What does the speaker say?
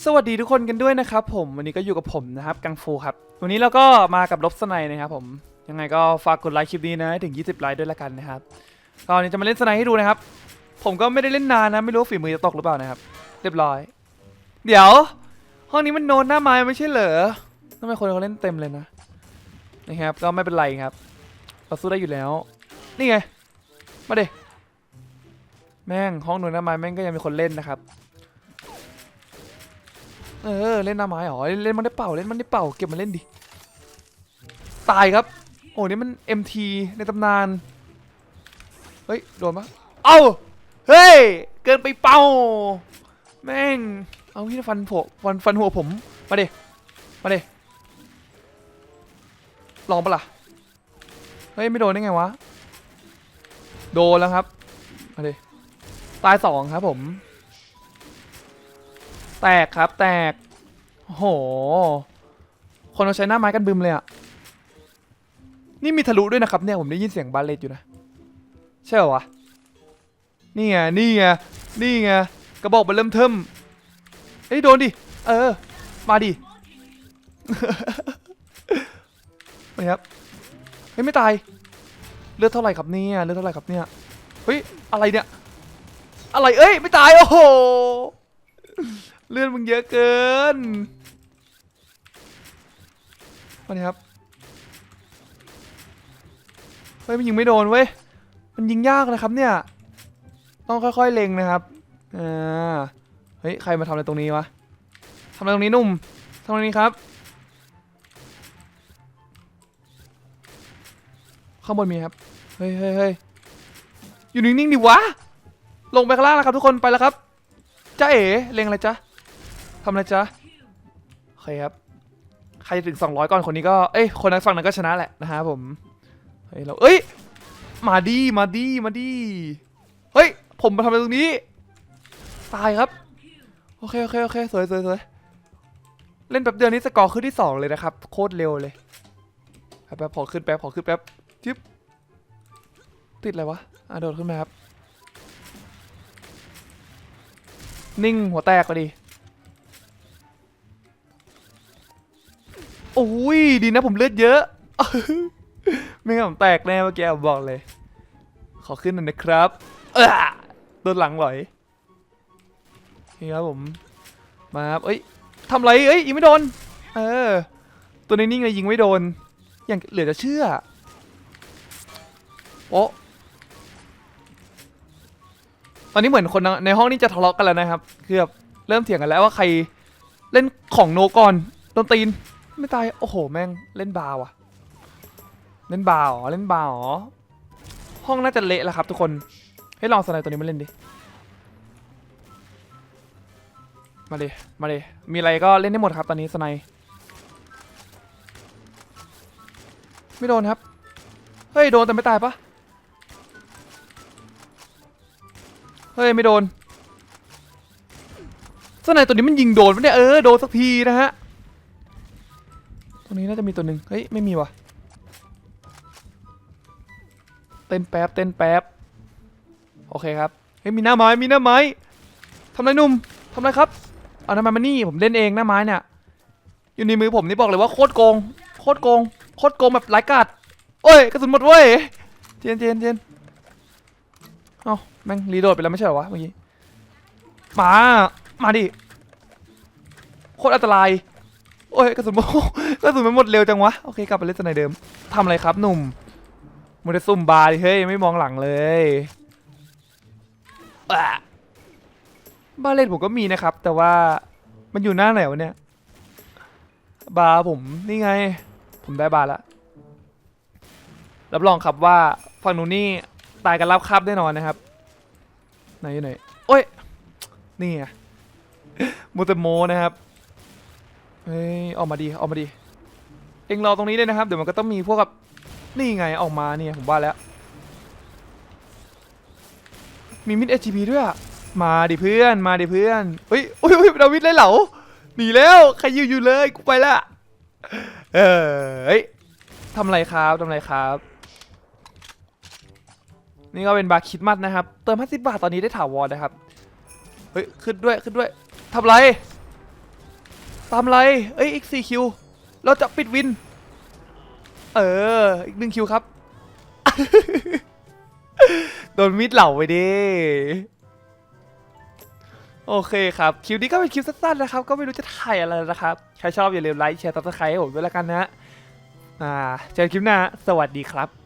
สวัสดีทุกคนกันด้วยนะครับผมวันนี้ก็อยู่กับผมนะครับกังฟูครับวันนี้เราก็มากับลบสไนนะครับผมยังไงก็ฝากกดไลค์คลิปนี้นะถึง 20 ไลค์ด้วยละกันนะครับก็วันนี้จะมาเล่นสไนให้ดูนะครับ ผมก็ไม่ได้เล่นนานนะไม่รู้ฝีมือจะตกหรือเปล่านะครับ เรียบร้อย เดี๋ยว ห้องนี้มันโนนหน้าไม้ไม่ใช่เหรอทำไมคนเขาเล่นเต็มเลยนะนะครับก็ไม่เป็นไรครับเราสู้ได้อยู่แล้ว นี่ไงมาเดแม่งห้องโนนหน้าไม้แม่งก็ยังมีคนเล่นนะครับ เออเล่นหน้าไม้เหรอเล่นมันได้เป่าเล่นมันได้เป่าเก็บมาเล่นดิตายครับโอ้นี่มัน MT ในตำนานเฮ้ยโดนปะเอ้าเฮ้ยเกินไปเป่าแม่งเอาพี่ฟันผมฟันฟันหัวผมมาเดมาเดลองปะล่ะเฮ้ยไม่โดนได้ไงวะโดนแล้วครับมาเดตายสองครับผม แตกครับแตกโห คนเราใช้หน้าไม้กันบึมเลยอะนี่มีทะลุด้วยนะครับเนี่ยผมได้ยินเสียงบาเลตอยู่นะ ใช่เหรอวะ นี่ไงนี่ไงนี่ไงกระบอกมันเริ่มเทิมเฮ้ยโดนดิ เออ มาดินี่ครับ เฮ้ยไม่ตาย เลือดเท่าไหร่ครับเนี่ย เลือดเท่าไหร่ครับเนี่ย เฮ้ยอะไรเนี่ย อะไรเอ้ยไม่ตายโอ้โห เลื่อนมึงเยอะเกินมาดิครับ เฮ้ยมันยิงไม่โดนเว้ย มันยิงยากนะครับเนี่ย ต้องค่อยๆเล็งนะครับอ่าเฮ้ย ใครมาทำอะไรตรงนี้วะทำอะไรตรงนี้นุ่มทำอะไรนี้ครับ ข้างบนมีครับ เฮ้ยเฮ้ยเฮ้ยอยู่นิ่งๆดิวะ ลงไปข้างล่างแล้วครับทุกคน ไปแล้วครับจ้าเอ๋เล็งอะไรจ๊ะ ทำอะไรจ๊ะโอเคครับ ใครถึง 200 ก่อนคนนี้ก็ เอ้ย คนนั้นฝั่งนั้นก็ชนะแหละนะฮะผม เฮ้ย เรา เอ้ย มาดี มาดี มาดี เฮ้ย ผมมาทำอะไรตรงนี้ ตายครับ โอเค โอเค โอเค สวยสวยสวยเล่นแป๊บเดียวนี้สกอร์ขึ้นที่ 2 เลยนะครับ โคตรเร็วเลย แป๊บแป๊บขอขึ้นแป๊บขอขึ้นแป๊บจิ๊บ ติดอะไรวะ อะโดดขึ้นมาครับ นิ่งหัวแตกก็ดี โอ้ยดีนะผมเลือดเยอะ ไม่งั้นผมแตกแน่เมื่อกี้บอกเลย ขอขึ้นหน่อยนะครับเออโดนหลังหลอยนี่ครับผมมาครับเอ้ยทำไรเอ้ยยิงไม่โดน เออ ตัวนิ่งเลยยิงไม่โดน อย่างเหลือจะเชื่อ โอ้ตอนนี้เหมือนคนในห้องนี้จะทะเลาะกันแล้วนะครับ คือแบบเริ่มเถียงกันแล้วว่าใครเล่นของโนก่อนโดนตีน ไม่ตาย โอ้โห แม่ง เล่นบาร์ว่ะ เล่นบาร์เหรอเล่นบาร์เหรอห้องน่าจะเละแล้วครับทุกคน ให้ลองสไนด์ตัวนี้มาเล่นดิ มาดิ มาดิ มีอะไรก็เล่นได้หมดครับตอนนี้สไนด์ไม่โดนครับ เฮ้ย โดนแต่ไม่ตายปะเฮ้ย ไม่โดนสไนด์ตัวนี้มันยิงโดนปะเนี่ย เออ โดนสักทีนะฮะ รงนี้น่าจะมีตัวหนึ่งเฮ้ย ไม่มีวะเต้นแป๊บเต้นแป๊บโอเคครับ เฮ้ย มีหน้าไม้ มีหน้าไม้ทำไรหนุ่มทำไรครับ เอาหน้าไม้มานี่ ผมเล่นเองหน้าไม้เนี่ย อยู่ในมือผมนี่บอกเลยว่าโคตรโกง โคตรโกง โคตรโกงแบบไร้กาดโอ้ย กระสุนหมดเว้ย เจนเจนเจนเอ้าแม่งรีโดดไปแล้วไม่ใช่เหรอวะเมื่อกี้ มา มาดิ โคตรอันตราย โอ้ยกระสุนหมดกระสุนมันหมดเร็วจังวะ โอเคกลับไปเล่นสไนเดิมทำอะไรครับหนุ่มมัวแต่ซุ่มบาร์ดิเฮ้ยไม่มองหลังเลยอะบาเล่นผมก็มีนะครับ แต่ว่ามันอยู่หน้าไหนวะเนี่ย บาร์ผมนี่ไง ผมได้บาร์แล้วรับรองครับว่าฝั่งนู้นนี่ตายกันรับคาบแน่นอนนะครับไหนอยู่ไหนโอ้ยนี่ไงมูเตโมนะครับ เฮ้ยออกมาดีออกมาดี เอ็งรอตรงนี้เลยนะครับ เดี๋ยวมันก็ต้องมีพวกกับนี่ไงออกมาเนี่ยผมว่าแล้ว มีมิดเอชพีด้วยอะมาดิเพื่อน มาดิเพื่อนเฮ้ยอุ้ยอุ้ยดาวิดเลยเหรอหนีแล้วใครอยู่อยู่เลยกูไปละเออเฮ้ยทำไรครับทำไรครับ นี่ก็เป็นบาร์คิดมัดนะครับ เติม 50 บาทตอนนี้ได้ถาวรนะครับ เฮ้ย ขึ้นด้วย ขึ้นด้วย ทำไร ตามไรเอ้ยอีก4คิว เราจะปิดวิน เออ อีกหนึ่งคิวครับ โดนมิดเหล่าไปดิโอเคครับ คลิปนี้ก็เป็นคลิปสั้นๆนะครับ ก็ไม่รู้จะถ่ายอะไรนะครับ ใครชอบอย่าลืมไลค์แชร์ซับสไครต์ให้ผมด้วยแล้วกันนะ อ่าเจอกคลิปหน้า สวัสดีครับ